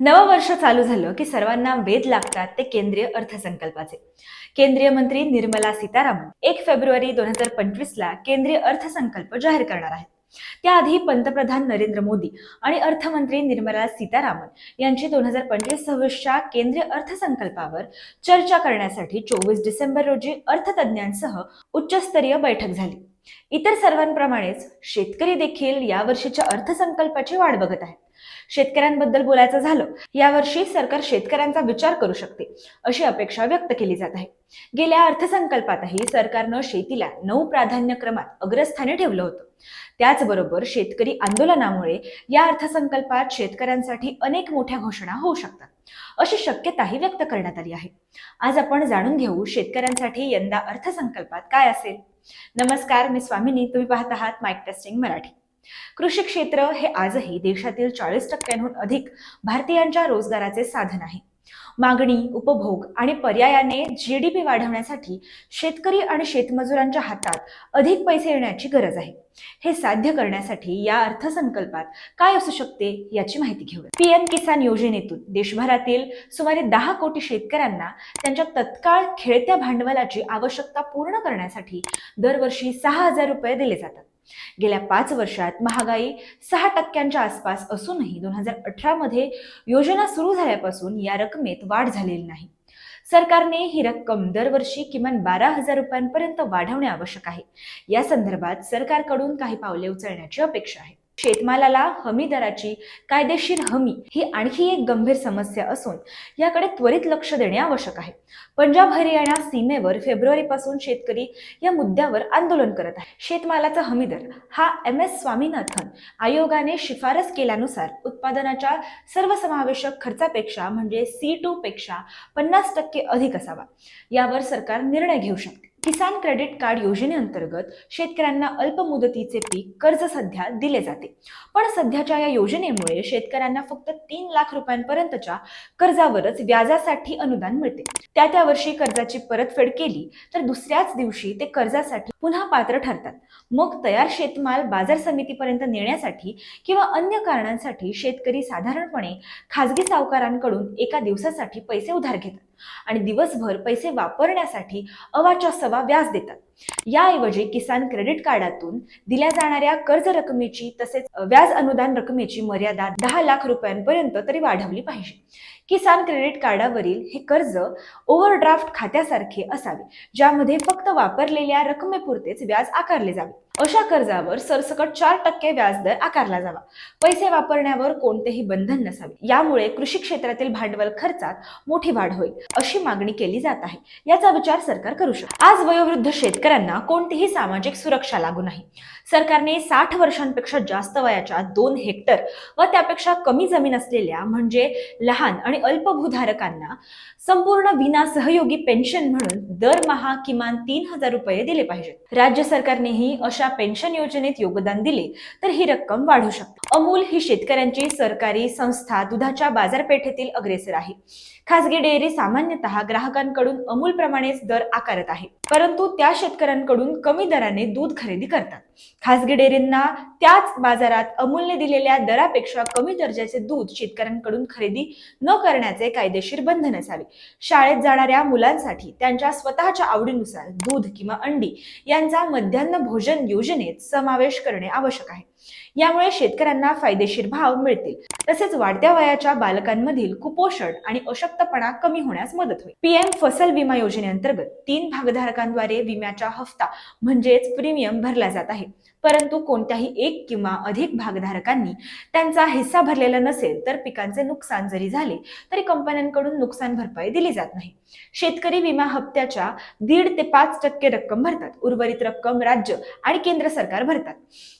नवं वर्ष चालू झालं की सर्वांना वेध लागतात ते केंद्रीय अर्थसंकल्पाचे. केंद्रीय मंत्री निर्मला सीतारामन एक फेब्रुवारी दोन हजार पंचवीस ला केंद्रीय अर्थसंकल्प जाहीर करणार आहेत. त्याआधी पंतप्रधान नरेंद्र मोदी आणि अर्थमंत्री निर्मला सीतारामन यांची दोन हजार पंचवीस सव्वीसच्या केंद्रीय अर्थसंकल्पावर चर्चा करण्यासाठी चोवीस डिसेंबर रोजी अर्थतज्ञांसह उच्चस्तरीय बैठक झाली. इतर सर्वांप्रमाणेच शेतकरी देखील या वर्षीच्या अर्थसंकल्पाची वाट बघत आहेत. शेतकऱ्यांबद्दल बोलायचं झालं यावर्षी सरकार शेतकऱ्यांचा विचार करू शकते अशी अपेक्षा व्यक्त केली जात आहे. गेल्या अर्थसंकल्पातही सरकारनं शेतीला नऊ प्राधान्यक्रमात अग्रस्थानी ठेवलं होतं. त्याचबरोबर शेतकरी आंदोलनामुळे या अर्थसंकल्पात शेतकऱ्यांसाठी अनेक मोठ्या घोषणा होऊ शकतात अशी शक्यताही व्यक्त करण्यात आली आहे. आज आपण जाणून घेऊ शेतकऱ्यांसाठी यंदा अर्थसंकल्पात काय असेल. नमस्कार मी स्वामिनी. तुम्ही पाहत आहात माईक टेस्टिंग मराठी. कृषी क्षेत्र हे आजही देशातील चाळीस टक्क्यांहून अधिक भारतीयांच्या रोजगाराचे साधन आहे. मागणी उपभोग आणि पर्यायाने जीडीपी वाढवण्यासाठी शेतकरी आणि शेतमजुरांच्या हातात अधिक पैसे येण्याची गरज आहे. हे साध्य करण्यासाठी या अर्थसंकल्पात काय असू शकते याची माहिती घेऊया. पीएम किसान योजनेतून देशभरातील सुमारे दहा कोटी शेतकऱ्यांना त्यांच्या तत्काळ खेळत्या भांडवलाची आवश्यकता पूर्ण करण्यासाठी दरवर्षी सहा हजार रुपये दिले जातात. गेल्या पाच वर्षात महागाई सहा टक्क्यांच्या आसपास असूनही दोन हजार अठरा मध्ये योजना सुरू झाल्यापासून या रकमेत वाढ झालेली नाही. सरकारने ही रक्कम दरवर्षी किमान बारा हजार रुपयांपर्यंत वाढवणे आवश्यक आहे. या संदर्भात सरकारकडून काही पावले उचलण्याची अपेक्षा आहे. शेतमालाला हमी दराची कायदेशीर हमी ही आणखी एक गंभीर समस्या असून याकडे त्वरित लक्ष देणे आवश्यक आहे. पंजाब हरियाणा सीमेवर फेब्रुवारीपासून शेतकरी या मुद्द्यावर आंदोलन करत आहे शेतमालाचा हमी दर हा एम एस स्वामीनाथन आयोगाने शिफारस केल्यानुसार उत्पादनाच्या सर्वसमावेशक खर्चापेक्षा म्हणजे सी टू पेक्षा पन्नास टक्के अधिक असावा. यावर सरकार निर्णय घेऊ शकते. किसान क्रेडिट कार्ड योजनेअंतर्गत शेतकऱ्यांना अल्प मुदतीचे पीक कर्ज सध्या दिले जाते. पण सध्याच्या या योजनेमुळे शेतकऱ्यांना फक्त तीन लाख रुपयांपर्यंतच्या कर्जावरच व्याजासाठी अनुदान मिळते. त्या त्या वर्षी कर्जाची परतफेड केली तर दुसऱ्याच दिवशी ते कर्जासाठी पुन्हा पात्र ठरतात. मग तयार शेतमाल बाजार समितीपर्यंत नेण्यासाठी किंवा अन्य कारणांसाठी शेतकरी साधारणपणे खाजगी सावकारांकडून एका दिवसासाठी पैसे उधार घेतात आणि दिवसभर पैसे वापरण्यासाठी अवाच्या सवा व्याज देतात. याऐवजी किसान क्रेडिट कार्डातून दिल्या जाणाऱ्या कर्ज रकमेची तसेच व्याज अनुदान रकमेची मर्यादा दहा लाख रुपयांपर्यंत तरी वाढवली पाहिजे. किसान क्रेडिट कार्डावरील हे कर्ज ओव्हरड्राफ्ट खात्यासारखे असावे ज्यामध्ये फक्त वापरलेल्या रकमेपुरतेच व्याज आकारले जावे. अशा कर्जावर सरसकट चार टक्के व्याजदर आकारला जावा. पैसे वापरण्यावर कोणतेही बंधन नसावे. यामुळे कृषी क्षेत्रातील भांडवल खर्चात मोठी वाढ होईल अशी मागणी केली जात आहे. याचा विचार सरकार करू शकतो. आज वयोवृद्ध शेतकऱ्यांना कोणतीही सामाजिक सुरक्षा लागू नाही. सरकारने साठ वर्षांपेक्षा जास्त वयाच्या दोन हेक्टर व त्यापेक्षा कमी जमीन असलेल्या म्हणजे लहान आणि अल्पभूधारकांना संपूर्ण विना सहयोगी पेन्शन म्हणून दरमहा किमान तीन हजार रुपये दिले पाहिजेत. राज्य सरकारनेही अशा पेन्शन योजनेत योगदान दिले तर ही रक्कम वाढू शकते. अमूल ही शेतकऱ्यांची सरकारी संस्था दुधाच्या बाजारपेठेतील अग्रेसर आहे. खासगी डेअरी सामान्यतः ग्राहकांकडून अमूल प्रमाणेच दर आकारत आहे. परंतु त्या शेतकऱ्यांकडून कमी दराने दूध खरेदी करतात. खासगी डेअरींना त्याच बाजारात अमूलने दिलेल्या दरापेक्षा कमी दर्जाचे दूध शेतकऱ्यांकडून खरेदी न करण्याचे कायदेशीर बंधन असावे. शाळेत जाणाऱ्या मुलांसाठी त्यांच्या स्वतःच्या आवडीनुसार दूध किंवा अंडी यांचा मध्यान्ह भोजन योजनेत समावेश करणे आवश्यक आहे. यामुळे शेतकऱ्यांना फायदेशीर भाव मिळतील. तसेच वाढत्या वयाच्या बालकांमधील कुपोषण आणि अशक्तपणा कमी होण्यास मदत होईल. पीएम फसल विमा योजनेअंतर्गत तीन भागधारकांद्वारे विम्याचा हप्ता म्हणजेच प्रीमियम भरला जात आहे परंतु कोणत्याही एक किंवा अधिक भागधारकांनी त्यांचा हिस्सा भरलेला नसेल तर पिकांचे नुकसान जरी झाले तरी कंपन्यांकडून नुकसान भरपाई दिली जात नाही. शेतकरी विमा हप्त्याच्या दीड ते पाच टक्के रक्कम भरतात. उर्वरित रक्कम राज्य आणि केंद्र सरकार भरतात.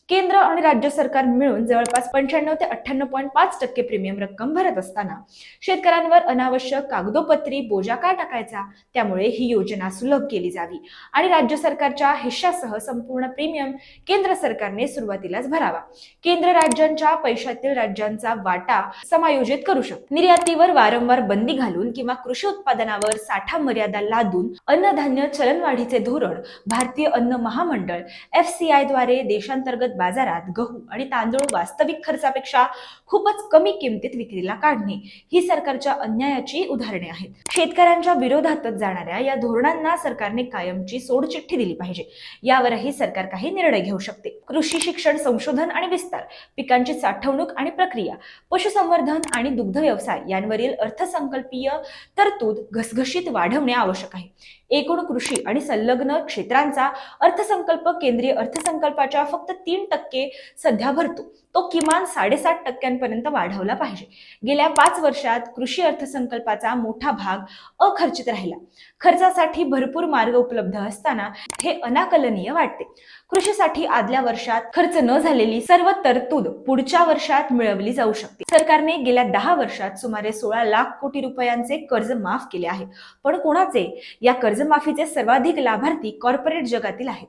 केंद्र आणि राज्य सरकार मिळून जवळपास पंच्याण्णव ते अठ्ठ्याण्णव पॉईंट पाच टक्के प्रीमियम रक्कम भरत असताना शेतकऱ्यांवर अनावश्यक कागदोपत्री बोजा का टाकायचा? त्यामुळे ही योजना सुलभ केली जावी. आणि राज्य सरकारच्या हिश्श्यासह संपूर्ण प्रीमियम केंद्र सरकारने सुरुवातीलाच भरावा. केंद्र राज्यांच्या पैशातील राज्यांचा वाटा समायोजित करू शकतो. निर्यातीवर वारंवार बंदी घालून किंवा कृषी उत्पादनावर साठा मर्यादा लादून अन्नधान्य चलनवाढीचे धोरण भारतीय अन्न महामंडळ एफ सी आयद्वारे देशांतर्गत बाजारात गहू आणि तांदूळ वास्तविक खर्चापेक्षा खूपच कमी किमतीत विक्रीला काढणे ही सरकारच्या अन्यायाची उदाहरणे आहेत. शेतकऱ्यांच्या विरोधातच जाणाऱ्या या धोरणांना सरकारने कायमची सोडचिठ्ठी दिली पाहिजे. यावरही सरकार काही निर्णय घेऊ शकते. कृषी शिक्षण संशोधन आणि विस्तार पिकांची साठवणूक आणि प्रक्रिया पशुसंवर्धन आणि दुग्ध व्यवसाय यांवरील अर्थसंकल्पीय तरतूद घसघशीत वाढवणे आवश्यक आहे. एकूण कृषी आणि संलग्न क्षेत्रांचा अर्थसंकल्प केंद्रीय अर्थसंकल्पाच्या फक्त तीन टक्के सध्या भरतो. तो किमान साडेसात टक्क्यांपर्यंत वाढवला पाहिजे. गेल्या पाच वर्षात कृषी अर्थसंकल्पाचा मोठा भाग अखर्चित राहिला. खर्चासाठी भरपूर मार्ग उपलब्ध असताना हे अनाकलनीय वाटते. कृषीसाठी आदल्या वर्षात खर्च न झालेली सर्व तरतूद पुढच्या वर्षात मिळवली जाऊ शकते. सरकारने गेल्या दहा वर्षात सुमारे सोळा लाख कोटी रुपयांचे कर्ज माफ केले आहे. पण कोणाचे? या कर्जमाफीचे सर्वाधिक लाभार्थी कॉर्पोरेट जगातील आहेत.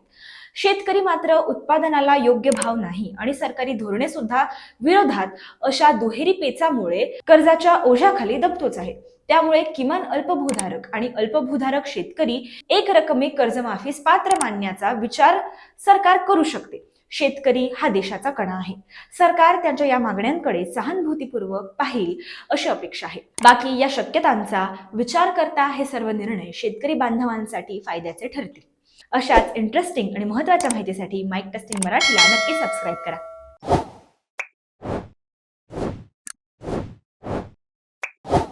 शेतकरी मात्र उत्पादनाला योग्य भाव नाही आणि सरकारी धोरणे सुद्धा विरोधात अशा दुहेरी पेचामुळे कर्जाच्या ओझ्याखाली दबतोच आहे. त्यामुळे किमान अल्पभूधारक आणि अल्पभूधारक शेतकरी एक रकमी कर्जमाफीस पात्र मानण्याचा विचार सरकार करू शकते. शेतकरी हा देशाचा कणा आहे. सरकार त्यांच्या या मागण्यांकडे सहानुभूतीपूर्वक पाहिल अशी अपेक्षा आहे. बाकी या शक्यतांचा विचार करता हे सर्व निर्णय शेतकरी बांधवांसाठी फायद्याचे ठरतील. अशाच इंटरेस्टिंग आणि महत्त्वाच्या माहितीसाठी माईक टेस्टिंग मराठीला नक्की सबस्क्राईब करा.